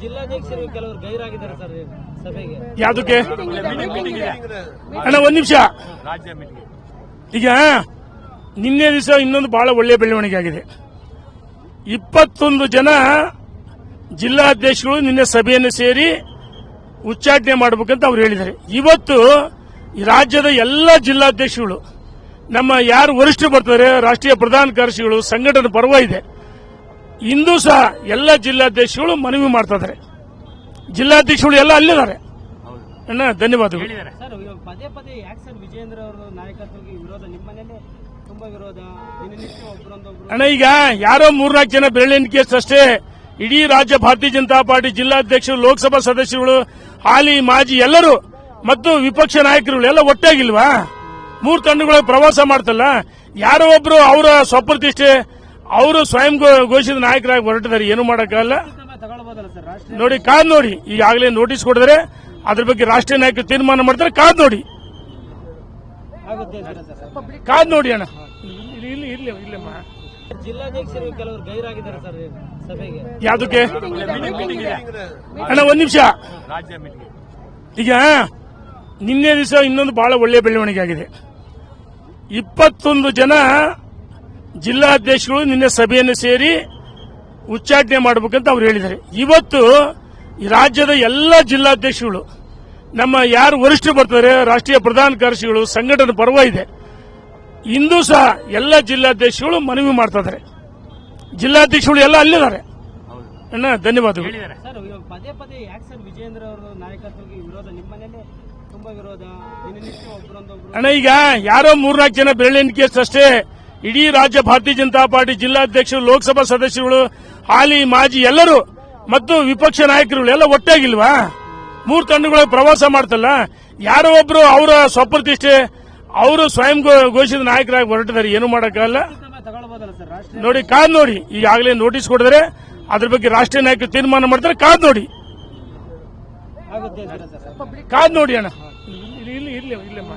ಜಿಲ್ಲಾಧ್ಯಕ್ಷರು ಕೆಲವರು ಗೈರಾಗಿದ್ದಾರೆ ಸರ್ ಸಭೆಗೆ. ಯಾವ್ದಕ್ಕೆ? ಅಣ್ಣ, ಒಂದ್ ನಿಮಿಷ. ಈಗ ನಿನ್ನೆ ದಿವಸ ಇನ್ನೊಂದು ಬಹಳ ಒಳ್ಳೆಯ ಬೆಳವಣಿಗೆ ಆಗಿದೆ. ಇಪ್ಪತ್ತೊಂದು ಜನ ಜಿಲ್ಲಾಧ್ಯಕ್ಷಗಳು ನಿನ್ನೆ ಸಭೆಯನ್ನು ಸೇರಿ ಉಚ್ಚಾಟನೆ ಮಾಡಬೇಕಂತ ಅವ್ರು ಹೇಳಿದ್ದಾರೆ. ಇವತ್ತು ರಾಜ್ಯದ ಎಲ್ಲ ಜಿಲ್ಲಾಧ್ಯಕ್ಷಗಳು ನಮ್ಮ ಯಾರು ವರಿಷ್ಠರು ಬರ್ತಾರೆ, ರಾಷ್ಟ್ರೀಯ ಪ್ರಧಾನ ಕಾರ್ಯದರ್ಶಿಗಳು, ಸಂಘಟನೆ ಪರ್ವ ಇದೆ. ಇಂದು ಸಹ ಎಲ್ಲ ಜಿಲ್ಲಾಧ್ಯಕ್ಷಗಳು ಮನವಿ ಮಾಡ್ತಾ ಇದ್ದಾರೆ ಜಿಲ್ಲಾಧ್ಯಕ್ಷಗಳು ಎಲ್ಲ ಅಲ್ಲಿದ್ದಾರೆ. ಅಣ್ಣ ಧನ್ಯವಾದಗಳು. ಹೇಳಿದ್ದಾರೆ. ಸರ್ ಇವಾಗ ಪದೇ ಪದೇ ಯಾಕೆ ಸರ್ ವಿಜೇಂದ್ರ ಅವರ ನಾಯಕತ್ವಕ್ಕೆ ವಿರೋಧ? ನಿಮ್ಮನೇಲೆ ತುಂಬಾ ವಿರೋಧ. ದಿನನಿತ್ಯ ಒಬ್ಬರೊಂದೊಬ್ರು ಅಣ್ಣ ಈಗ ಯಾರೋ ಮೂರ್ನಾಲ್ಕು ಜನ ಬೆರಳೆಣಿಕೆ ಅಷ್ಟೇ. ಇಡೀ ರಾಜ್ಯ ಭಾರತೀಯ ಜನತಾ ಪಾರ್ಟಿ ಜಿಲ್ಲಾಧ್ಯಕ್ಷರು ಲೋಕಸಭಾ ಸದಸ್ಯರುಗಳು ಹಾಲಿ ಮಾಜಿ ಎಲ್ಲರೂ ಮತ್ತು ವಿಪಕ್ಷ ನಾಯಕರುಗಳು ಎಲ್ಲ ಒಟ್ಟಾಗಿಲ್ವಾ? ಮೂರು ತಂಡಗಳು ಪ್ರವಾಸ ಮಾಡ್ತಲ್ಲ. ಯಾರೋ ಒಬ್ರು ಅವರ ಸ್ವಪ್ರತಿಷ್ಠೆ ಅವರು ಸ್ವಯಂ ಘೋಷಿತ ನಾಯಕರಾಗಿ ಹೊರಟಿದ್ದಾರೆ. ಏನು ಮಾಡೋಕ್ಕಾಗಲ್ಲ. ನೋಡಿ ಕಾದ್ ನೋಡಿ. ಈಗಾಗಲೇ ನೋಟಿಸ್ ಕೊಡಿದ್ರೆ ಅದ್ರ ಬಗ್ಗೆ ರಾಷ್ಟ್ರೀಯ ನಾಯಕರು ತೀರ್ಮಾನ ಮಾಡ್ತಾರೆ. ಕಾದ್ ನೋಡಿ. ಕಾದ್ ನೋಡಿ ಅಣ್ಣ. ಇಲ್ಲಿ ಇಲ್ಲಿ ಇಲ್ಲಿ ಇಲ್ಲಮ್ಮ ಜಿಲ್ಲಾಧ್ಯಕ್ಷರು ಕೆಲವರು ಗೈರಾಗಿದ್ದಾರೆ ಸರ್ ಸಭೆಗೆ. ಯಾವ್ದಕ್ಕೆ? ಅಣ್ಣ ಒಂದ್ ನಿಮಿಷ. ಈಗ ನಿನ್ನೆ ದಿವಸ ಇನ್ನೊಂದು ಬಹಳ ಒಳ್ಳೆಯ ಬೆಳವಣಿಗೆ ಆಗಿದೆ. ಇಪ್ಪತ್ತೊಂದು ಜನ ಜಿಲ್ಲಾಧ್ಯಕ್ಷಗಳು ನಿನ್ನೆ ಸಭೆಯನ್ನು ಸೇರಿ ಉಚ್ಚಾಟನೆ ಮಾಡಬೇಕಂತ ಅವ್ರು ಹೇಳಿದ್ದಾರೆ. ಇವತ್ತು ಈ ರಾಜ್ಯದ ಎಲ್ಲ ಜಿಲ್ಲಾಧ್ಯಕ್ಷಗಳು ನಮ್ಮ ಯಾರು ವರಿಷ್ಠರು ಬರ್ತಾರೆ ರಾಷ್ಟ್ರೀಯ ಪ್ರಧಾನ ಕಾರ್ಯದರ್ಶಿಗಳು ಸಂಘಟನೆ ಪರ್ವ ಇದೆ. ಇಂದು ಸಹ ಎಲ್ಲ ಜಿಲ್ಲಾಧ್ಯಕ್ಷಗಳು ಮನವಿ ಮಾಡ್ತಾ ಇದ್ದಾರೆ. ಜಿಲ್ಲಾಧ್ಯಕ್ಷಗಳು ಎಲ್ಲ ಅಲ್ಲಿದ್ದಾರೆ. ಹೌದು ಅಣ್ಣ ಧನ್ಯವಾದಗಳು. ಹೇಳಿದ್ದಾರೆ. ಸರ್ ಇವಾಗ ಪದೇ ಪದೇ ಯಾಕೆ ಸರ್ ವಿಜೇಂದ್ರ ಅವರ ನಾಯಕತ್ವಕ್ಕೆ ವಿರೋಧ? ನಿಮ್ಮನೇಲೆ ತುಂಬಾ ವಿರೋಧ. ದಿನನಿತ್ಯ ಒಬ್ಬರೊಂದೊಬ್ರು ಅಣ್ಣ ಈಗ ಯಾರೋ ಮೂರ್ನಾಲ್ಕು ಜನ ಬೆರಳೆಣಿಕೆ ಅಷ್ಟೇ ಇಡೀ ರಾಜ್ಯ ಭಾರತೀಯ ಜನತಾ ಪಾರ್ಟಿ ಜಿಲ್ಲಾಧ್ಯಕ್ಷರು, ಲೋಕಸಭಾ ಸದಸ್ಯರುಗಳು, ಹಾಲಿ, ಮಾಜಿ ಎಲ್ಲರೂ ಮತ್ತು ವಿಪಕ್ಷ ನಾಯಕರುಗಳು ಎಲ್ಲ ಒಟ್ಟಾಗಿಲ್ವಾ? ಮೂರು ತಂಡಗಳು ಪ್ರವಾಸ ಮಾಡ್ತಲ್ಲ? ಯಾರೋ ಒಬ್ರು ಅವರ ಸ್ವಪ್ರತಿಷ್ಠೆ, ಅವರು ಸ್ವಯಂ ಘೋಷಿತ ನಾಯಕರಾಗಿ ಹೊರಟಿದ್ದಾರೆ. ಏನು ಮಾಡೋಕ್ಕಾಗಲ್ಲ. ನೋಡಿ, ಕಾದ್ ನೋಡಿ. ಈಗಾಗಲೇ ನೋಟಿಸ್ ಕೊಡಿದ್ರೆ ಅದ್ರ ಬಗ್ಗೆ ರಾಷ್ಟ್ರೀಯ ನಾಯಕರು ತೀರ್ಮಾನ ಮಾಡ್ತಾರೆ. ಕಾದ್ ನೋಡಿ. ಕಾದ್ ನೋಡಿ ಅಣ್ಣ. ಇಲ್ಲಿ ಇಲ್ಲಿ ಇಲ್ಲಮ್ಮ